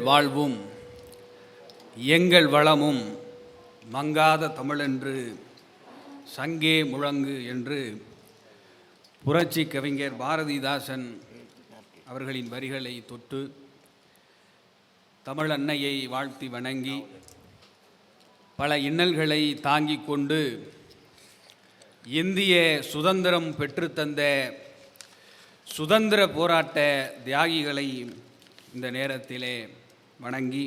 வாழ்வும் எங்கள் வளமும் மங்காத தமிழென்று சங்கே முழங்கு என்று புரட்சி கவிஞர் பாரதிதாசன் அவர்களின் வரிகளை தொட்டு தமிழ் அன்னையை வாழ்த்தி வணங்கி பல இன்னல்களை தாங்கிக் கொண்டு இந்திய சுதந்திரம் பெற்றுத்தந்த சுதந்திர போராட்ட தியாகிகளை இந்த நேரத்திலே வணங்கி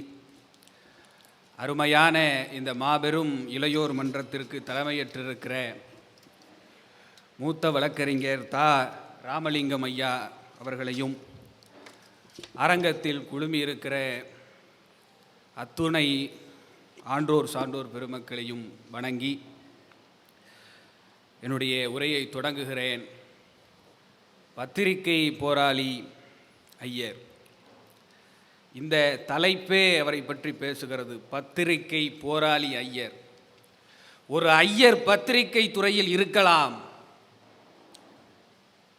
அருமையான இந்த மாபெரும் இளையோர் மன்றத்திற்கு தலைமையேற்றிருக்கிற மூத்த வழக்கறிஞர் தா. ராமலிங்கம் ஐயா அவர்களையும் அரங்கத்தில் குழுமியிருக்கிற அத்துணை ஆன்றோர் சான்றோர் பெருமக்களையும் வணங்கி என்னுடைய உரையை தொடங்குகிறேன். பத்திரிகை போராளி ஐயர். இந்த தலைப்பே அவரை பற்றி பேசுகிறது. பத்திரிகை போராளி ஐயர். ஒரு ஐயர் பத்திரிகை துறையில் இருக்கலாம்.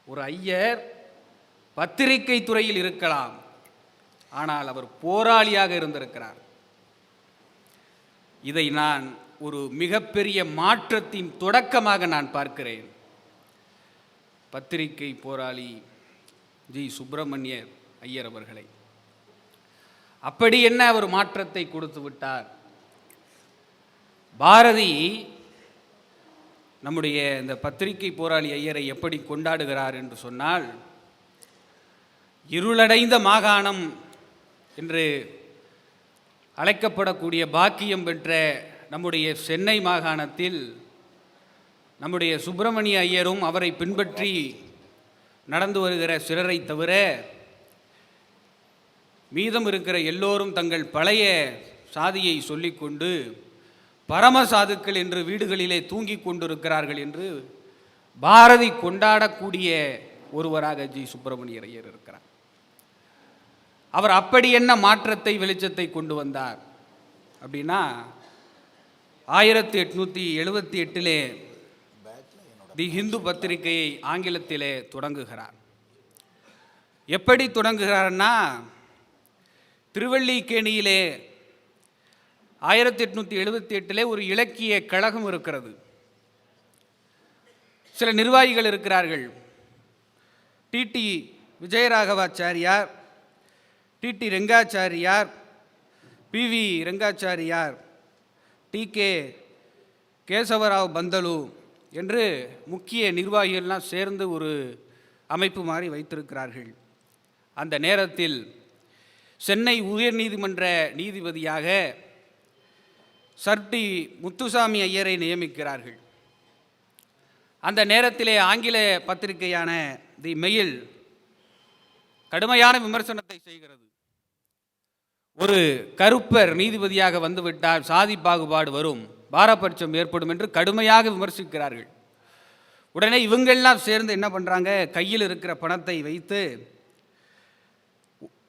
ஒரு ஐயர் பத்திரிகை துறையில் இருக்கலாம். ஆனால் அவர் போராளியாக இருந்திருக்கிறார். இதை நான் ஒரு மிகப்பெரிய மாற்றத்தின் தொடக்கமாக நான் பார்க்கிறேன். பத்திரிகை போராளி ஜி. சுப்பிரமணியர் ஐயர் அவர்களை. அப்படி என்ன அவர் மாற்றத்தை கொடுத்து விட்டார்? பாரதி நம்முடைய இந்த பத்திரிகை போராளி ஐயரை எப்படி கொண்டாடுகிறார் என்று சொன்னால் இருளடைந்த மாகாணம் என்று அழைக்கப்படக்கூடிய பாக்கியம் பெற்ற நம்முடைய சென்னை மாகாணத்தில் நம்முடைய சுப்பிரமணிய ஐயரும் அவரை பின்பற்றி நடந்து வருகிற சிலரை தவிர மீதம் இருக்கிற எல்லோரும் தங்கள் பழைய சாதியை சொல்லிக்கொண்டு பரம சாதுக்கள் என்று வீடுகளிலே தூங்கிக் கொண்டிருக்கிறார்கள் என்று பாரதி கொண்டாடக்கூடிய ஒருவராக ஜி. சுப்பிரமணியர் ஐயர் இருக்கிறார். அவர் அப்படி என்ன மாற்றத்தை வெளிச்சத்தை கொண்டு வந்தார்? அப்படின்னா ஆயிரத்தி எட்நூற்றி எழுபத்தி எட்டிலே தி ஹிந்து பத்திரிகையை ஆங்கிலத்திலே தொடங்குகிறார். எப்படி தொடங்குகிறார்னா திருவள்ளிக்கேணியிலே ஆயிரத்தி எட்நூற்றி எழுபத்தி எட்டிலே ஒரு இலக்கிய கழகம் இருக்கிறது. சில நிர்வாகிகள் இருக்கிறார்கள். T T Vijayaraghavachariar T T Rangachariar P V Rangachariar T K Kesavarao Pantulu என்று முக்கிய நிர்வாகிகள்லாம் சேர்ந்து ஒரு அமைப்பு மாதிரி வைத்திருக்கிறார்கள். அந்த நேரத்தில் சென்னை உயர்நீதிமன்ற நீதிபதியாக சர்டி முத்துசாமி ஐயரை நியமிக்கிறார்கள். அந்த நேரத்திலே ஆங்கில பத்திரிகையான தி மெயில் கடுமையான விமர்சனத்தை செய்கிறது. ஒரு கருப்பர் நீதிபதியாக வந்துவிட்டால் சாதி பாகுபாடு வரும் பாரபட்சம் ஏற்படும் என்று கடுமையாக விமர்சிக்கிறார்கள். உடனே இவங்கெல்லாம் சேர்ந்து என்ன பண்ணுறாங்க கையில் இருக்கிற பணத்தை வைத்து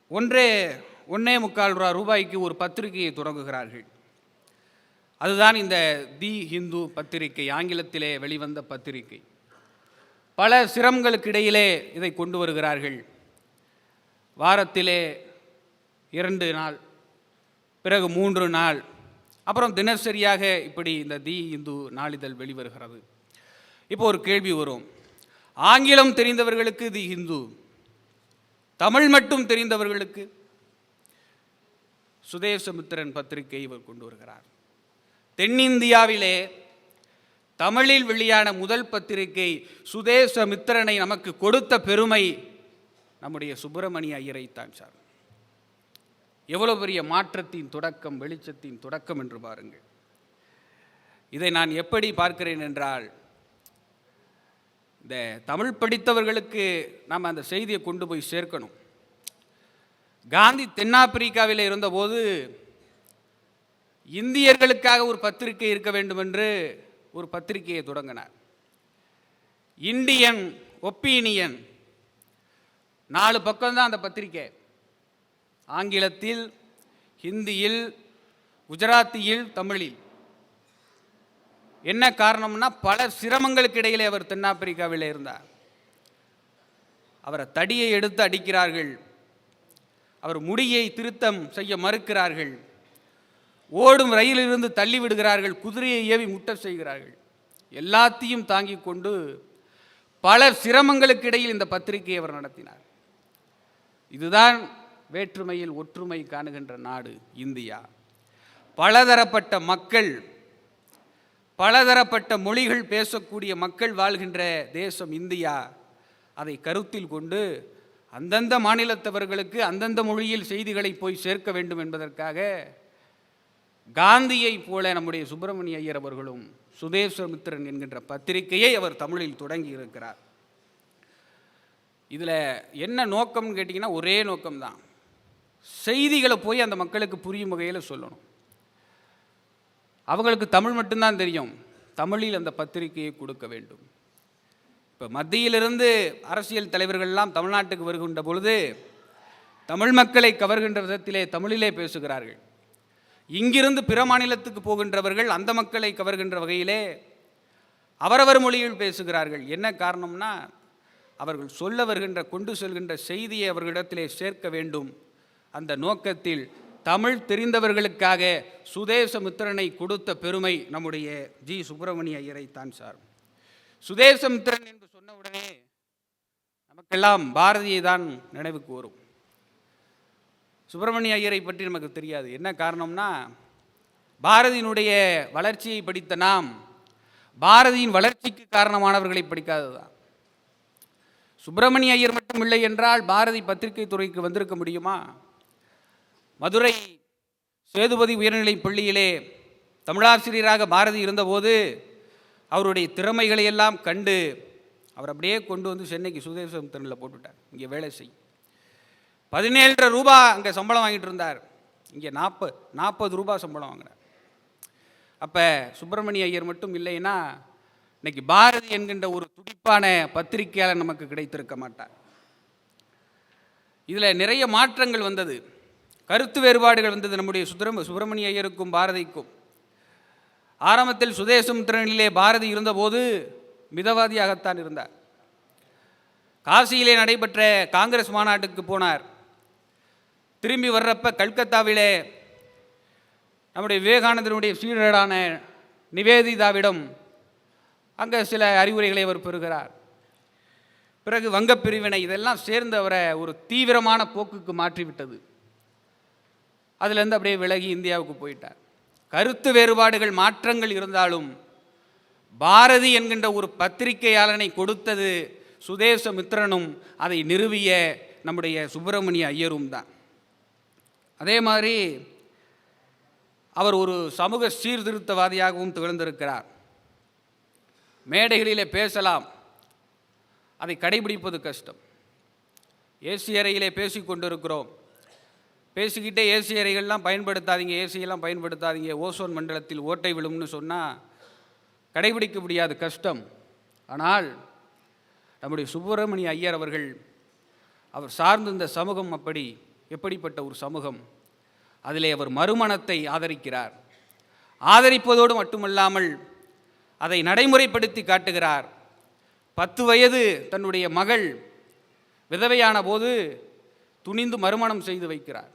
ஒன்றே ஒன்றே முக்கால் ரூபா ரூபாய்க்கு ஒரு பத்திரிகையை தொடங்குகிறார்கள். அதுதான் இந்த தி ஹிந்து பத்திரிகை ஆங்கிலத்திலே வெளிவந்த பத்திரிகை. பல சிரமங்களுக்கு இடையிலே இதை கொண்டு வருகிறார்கள். வாரத்திலே இரண்டு நாள் பிறகு மூன்று நாள். அப்புறம் தினசரியாக இப்படி இந்த தி இந்து நாளிதழ் வெளிவருகிறது. இப்போ ஒரு கேள்வி வரும். ஆங்கிலம் தெரிந்தவர்களுக்கு தி ஹிந்து தமிழ் மட்டும் தெரிந்தவர்களுக்கு சுதேசமித்திரன் பத்திரிகை இவர் கொண்டு வருகிறார். தென்னிந்தியாவிலே தமிழில் வெளியான முதல் பத்திரிகை சுதேசமித்திரனை நமக்கு கொடுத்த பெருமை நம்முடைய சுப்பிரமணிய ஐயரைத்தான் சார். எவ்வளவு பெரிய மாற்றத்தின் தொடக்கம் வெளிச்சத்தின் தொடக்கம் என்று பாருங்கள். இதை நான் எப்படி பார்க்கிறேன் என்றால் இந்த தமிழ் படித்தவர்களுக்கு நாம் அந்த செய்தியை கொண்டு போய் சேர்க்கணும். காந்தி தென்னாப்பிரிக்காவில் இருந்தபோது இந்தியர்களுக்காக ஒரு பத்திரிகை இருக்க வேண்டும் என்று ஒரு பத்திரிகையை தொடங்கினார். இந்தியன் ஒப்பீனியன் நாலு பக்கம்தான் அந்த பத்திரிகை. ஆங்கிலத்தில் ஹிந்தியில் குஜராத்தியில் தமிழில். என்ன காரணம்னா பல சிரமங்களுக்கு இடையிலே அவர் தென்னாப்பிரிக்காவில் இருந்தார். அவரை தடியை எடுத்து அடிக்கிறார்கள். அவர் முடியை திருத்தம் செய்ய மறுக்கிறார்கள். ஓடும் ரயிலிருந்து தள்ளி விடுகிறார்கள். குதிரையை ஏவி முட்ட செய்கிறார்கள். எல்லாத்தையும் தாங்கி கொண்டு பல சிரமங்களுக்கு இடையில் இந்த பத்திரிகையை அவர் நடத்தினார். இதுதான் வேற்றுமையில் ஒற்றுமை காணுகின்ற நாடு இந்தியா. பலதரப்பட்ட மக்கள் பலதரப்பட்ட மொழிகள் பேசக்கூடிய மக்கள் வாழ்கின்ற தேசம் இந்தியா. அதை கருத்தில் கொண்டு அந்தந்த மாநிலத்தவர்களுக்கு அந்தந்த மொழியில் செய்திகளை போய் சேர்க்க வேண்டும் என்பதற்காக காந்தியை போல நம்முடைய சுப்பிரமணிய ஐயர் அவர்களும் சுதேசமித்திரன் என்கின்ற பத்திரிகையை அவர் தமிழில் தொடங்கி இருக்கிறார். இதில் என்ன நோக்கம்னு கேட்டிங்கன்னா ஒரே நோக்கம்தான். செய்திகளை போய் அந்த மக்களுக்கு புரியும் வகையில் சொல்லணும். அவங்களுக்கு தமிழ் மட்டும்தான் தெரியும். தமிழில் அந்த பத்திரிகையை கொடுக்க வேண்டும். இப்போ மத்தியிலிருந்து அரசியல் தலைவர்கள்லாம் தமிழ்நாட்டுக்கு வருகின்ற பொழுது தமிழ் மக்களை கவர்கின்ற விதத்திலே தமிழிலே பேசுகிறார்கள். இங்கிருந்து பிற மாநிலத்துக்கு போகின்றவர்கள் அந்த மக்களை கவர்கின்ற வகையிலே அவரவர் மொழியில் பேசுகிறார்கள். என்ன காரணம்னா அவர்கள் சொல்ல வருகின்ற கொண்டு செல்கின்ற செய்தியை அவர்களிடத்திலே சேர்க்க வேண்டும். அந்த நோக்கத்தில் தமிழ் தெரிந்தவர்களுக்காக சுதேசமித்திரனை கொடுத்த பெருமை நம்முடைய ஜி. சுப்பிரமணிய ஐயரை தான் சார் சுதேசமித்திரன் என்று சொன்ன உடனே நமக்கெல்லாம் பாரதியை தான் நினைவுக்கு வரும் சுப்பிரமணிய ஐயரை பற்றி நமக்கு தெரியாது. என்ன காரணம்னா பாரதியினுடைய வளர்ச்சியை படித்த நாம் பாரதியின் வளர்ச்சிக்கு காரணமானவர்களை படிக்காததுதான். சுப்பிரமணிய ஐயர் மட்டும் இல்லை என்றால் பாரதி பத்திரிகை துறைக்கு வந்திருக்க முடியுமா? மதுரை சேதுபதி உயர்நிலைப் பள்ளியிலே தமிழாசிரியராக பாரதி இருந்தபோது அவருடைய திறமைகளை எல்லாம் கண்டு அவர் அப்படியே கொண்டு வந்து சென்னைக்கு சுதேசம் சுதேசமித்திரனில் போட்டுவிட்டார் இங்கே வேலை செய். பதினேழரை ரூபா அங்கே சம்பளம் வாங்கிட்டு இருந்தார். இங்கே நாற்பது நாற்பது ரூபா சம்பளம் வாங்கினார் அப்போ சுப்பிரமணிய ஐயர் மட்டும் இல்லைன்னா இன்னைக்கு பாரதி என்கின்ற ஒரு துடிப்பான பத்திரிகையாளர் நமக்கு கிடைத்திருக்க மாட்டார். இதில் நிறைய மாற்றங்கள் வந்தது. கருத்து வேறுபாடுகள் வந்தது நம்முடைய சுப்பிரம சுப்பிரமணிய ஐயருக்கும் பாரதிக்கும். ஆரம்பத்தில் சுதேசமுத்திரனிலே பாரதி இருந்தபோது மிதவாதியாகத்தான் இருந்தார். காசியிலே நடைபெற்ற காங்கிரஸ் மாநாட்டுக்கு போனார். திரும்பி வர்றப்ப கல்கத்தாவிலே நம்முடைய விவேகானந்தனுடைய சீடரான நிவேதிதாவிடம் அங்கே சில அறிவுரைகளை அவர் பெறுகிறார். பிறகு வங்கப் பிரிவினை இதெல்லாம் சேர்ந்து அவரை ஒரு தீவிரமான போக்குக்கு மாற்றிவிட்டது. அதுலேருந்து அப்படியே விலகி இந்தியாவுக்கு போயிட்டார். கருத்து வேறுபாடுகள் மாற்றங்கள் இருந்தாலும் பாரதி என்கின்ற ஒரு பத்திரிகையாளனை கொடுத்தது சுதேசமித்திரனும் அதை நிறுவிய நம்முடைய சுப்பிரமணிய ஐயரும் தான். அதே மாதிரி அவர் ஒரு சமூக சீர்திருத்தவாதியாகவும் திகழ்ந்திருக்கிறார். மேடைகளிலே பேசலாம். அதை கடைபிடிப்பது கஷ்டம். ஏசி அறையிலே பேசி கொண்டிருக்கிறோம் பேசிக்கிட்டே ஏசி அறைகள்லாம் பயன்படுத்தாதீங்க ஏசியெல்லாம் பயன்படுத்தாதீங்க ஓசோன் மண்டலத்தில் ஓட்டை விழும்னு சொன்னால் கடைபிடிக்க முடியாது கஷ்டம். ஆனால் நம்முடைய சுப்பிரமணிய ஐயர் அவர்கள் அவர் சார்ந்த இந்த சமூகம் அப்படி எப்படிப்பட்ட ஒரு சமூகம்? அதிலே அவர் மறுமணத்தை ஆதரிக்கிறார். ஆதரிப்பதோடு மட்டுமல்லாமல் அதை நடைமுறைப்படுத்தி காட்டுகிறார். பத்து வயது தன்னுடைய மகள் விதவையான போது துணிந்து மறுமணம் செய்து வைக்கிறார்.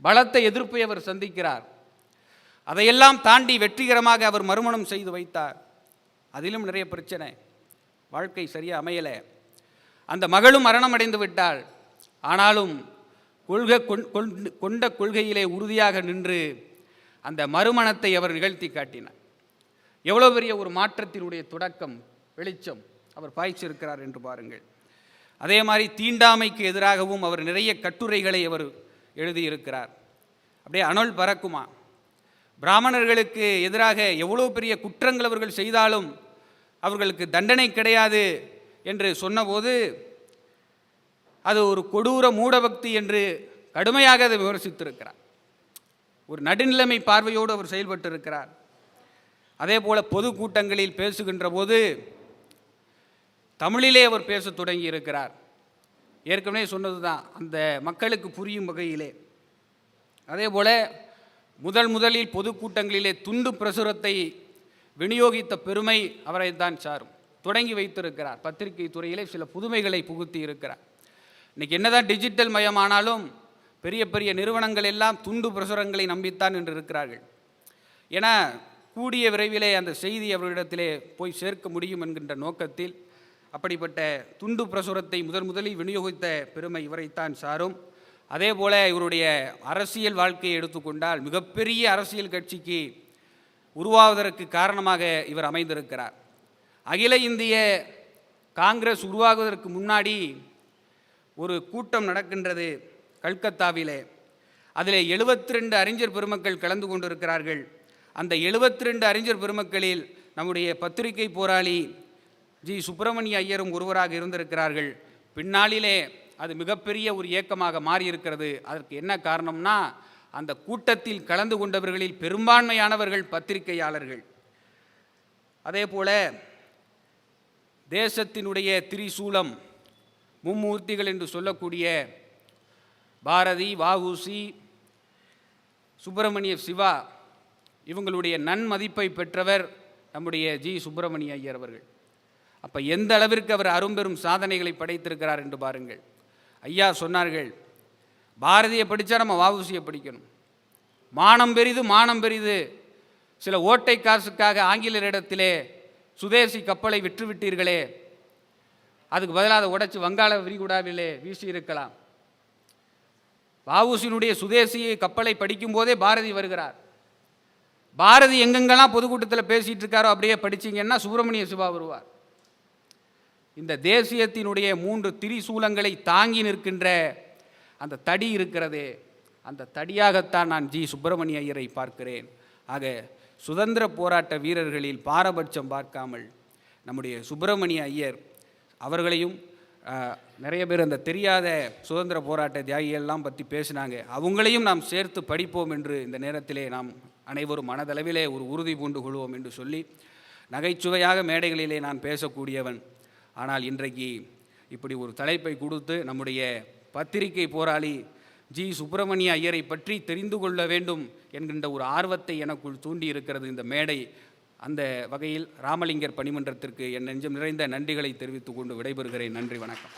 பலத்த எதிர்ப்பை அவர் சந்திக்கிறார். அதையெல்லாம் தாண்டி வெற்றிகரமாக அவர் மறுமணம் செய்து வைத்தார். அதிலும் நிறைய பிரச்சனை. வாழ்க்கை சரியாக அமையலை. அந்த மகளும் மரணம் அடைந்து விட்டாள். ஆனாலும் கொள்கை கொண்- கொண்ட கொள்கையிலே உறுதியாக நின்று அந்த மறுமணத்தை அவர் நிகழ்த்தி காட்டினார். எவ்வளோ பெரிய ஒரு மாற்றத்தினுடைய தொடக்கம் வெளிச்சம் அவர் பாய்ச்சிருக்கிறார் என்று பாருங்கள். அதே மாதிரி தீண்டாமைக்கு எதிராகவும் அவர் நிறைய கட்டுரைகளை அவர் எழுதியிருக்கிறார். அப்படியே அனல் பறக்குமா? பிராமணர்களுக்கு எதிராக எவ்வளோ பெரிய குற்றங்கள் அவர்கள் செய்தாலும் அவர்களுக்கு தண்டனை கிடையாது என்று சொன்னபோது அது ஒரு கொடூர மூடபக்தி என்று கடுமையாக அதை விமர்சித்திருக்கிறார். ஒரு நடுநிலைமை பார்வையோடு அவர் செயல்பட்டிருக்கிறார். அதே போல் பொதுக்கூட்டங்களில் பேசுகின்ற போது தமிழிலே அவர் பேசத் தொடங்கி இருக்கிறார் ஏற்கனவே சொன்னது தான் அந்த மக்களுக்கு புரியும் வகையிலே. அதே போல் முதல் முதலில் பொதுக்கூட்டங்களிலே துண்டு பிரசுரத்தை விநியோகித்த பெருமை அவரை தான் சாரும். தொடங்கி வைத்திருக்கிறார். பத்திரிகை துறையிலே சில புதுமைகளை புகுத்தி இருக்கிறார். இன்றைக்கி என்னதான் டிஜிட்டல் மயமானாலும் பெரிய பெரிய நிறுவனங்கள் எல்லாம் துண்டு பிரசுரங்களை நம்பித்தான் என்று இருக்கிறார்கள். ஏன்னா கூடிய விரைவிலே அந்த செய்தி அவர்களிடத்திலே போய் சேர்க்க முடியும் என்கின்ற நோக்கத்தில் அப்படிப்பட்ட துண்டு பிரசுரத்தை முதன் முதலில் விநியோகித்த பெருமை இவரைத்தான் சாரும். அதே போல இவருடைய அரசியல் வாழ்க்கையை எடுத்துக்கொண்டால் மிகப்பெரிய அரசியல் கட்சிக்கு உருவாவதற்கு காரணமாக இவர் அமைந்திருக்கிறார். அகில இந்திய காங்கிரஸ் உருவாகுவதற்கு முன்னாடி ஒரு கூட்டம் நடக்கின்றது கல்கத்தாவிலே. அதில் 72 ரெண்டு அறிஞர் பெருமக்கள் கலந்து கொண்டிருக்கிறார்கள். அந்த 72 ரெண்டு அறிஞர் பெருமக்களில் நம்முடைய பத்திரிகை போராளி ஜி சுப்பிரமணிய ஐயரும் ஒருவராக இருந்திருக்கிறார்கள். பின்னாளிலே அது மிகப்பெரிய ஒரு இயக்கமாக மாறியிருக்கிறது. அதற்கு என்ன காரணம்னா அந்த கூட்டத்தில் கலந்து கொண்டவர்களில் பெரும்பான்மையானவர்கள் பத்திரிகையாளர்கள். அதே போல தேசத்தினுடைய திரிசூலம் மும்மூர்த்திகள் என்று சொல்லக்கூடிய பாரதி வஉசி சுப்பிரமணிய சிவா இவங்களுடைய நன்மதிப்பை பெற்றவர் நம்முடைய ஜி சுப்பிரமணிய ஐயர் அவர்கள். அப்போ எந்த அளவிற்கு அவர் அரும்பெரும் சாதனைகளை படைத்திருக்கிறார் என்று பாருங்கள். ஐயா சொன்னார்கள் பாரதியை படித்தா நம்ம வாவுசியை படிக்கணும். மானம் பெரிது மானம் பெரிது. சில ஓட்டை காசுக்காக ஆங்கிலரிடத்திலே சுதேசி கப்பலை விற்றுவிட்டீர்களே. அதுக்கு பதிலாக அதை உடைச்சு வங்காள விரிகுடாவிலே வீசி இருக்கலாம் வஉசியினுடைய சுதேசி கப்பலை படிக்கும்போதே பாரதி வருகிறார். பாரதி எங்கெங்கெல்லாம் பொதுக்கூட்டத்தில் பேசிகிட்டு இருக்காரோ அப்படியே படிச்சீங்கன்னா சுப்பிரமணிய சிவா வருவார். இந்த தேசியத்தினுடைய மூன்று திரிசூலங்களை தாங்கி நிற்கின்ற அந்த தடி இருக்கிறதே அந்த தடியாகத்தான் நான் ஜி. சுப்பிரமணிய ஐயரை பார்க்கிறேன். ஆக சுதந்திர போராட்ட வீரர்களில் பாரபட்சம் பார்க்காமல் நம்முடைய சுப்பிரமணிய ஐயர் அவர்களையும் நிறைய பேர் அந்த தெரியாத சுதந்திர போராட்ட தியாகிகள்லாம் பற்றி பேசினாங்க. அவங்களையும் நாம் சேர்த்து படிப்போம் என்று இந்த நேரத்திலே நாம் அனைவரும் மனதளவிலே ஒரு உறுதி பூண்டு கொள்வோம் என்று சொல்லி நகைச்சுவையாக மேடைகளிலே நான் பேசக்கூடியவன் ஆனால் இன்றைக்கு இப்படி ஒரு தலைப்பை கொடுத்து நம்முடைய பத்திரிகை போராளி ஜி. சுப்பிரமணிய ஐயரை பற்றி தெரிந்து கொள்ள வேண்டும் என்கின்ற ஒரு ஆர்வத்தை எனக்குள் தூண்டி இருக்கிறது இந்த மேடை. அந்த வகையில் ராமலிங்கர் பணிமன்றத்திற்கு என் நெஞ்சம் நிறைந்த நன்றிகளை தெரிவித்துக் கொண்டு விடைபெறுகிறேன். நன்றி வணக்கம்.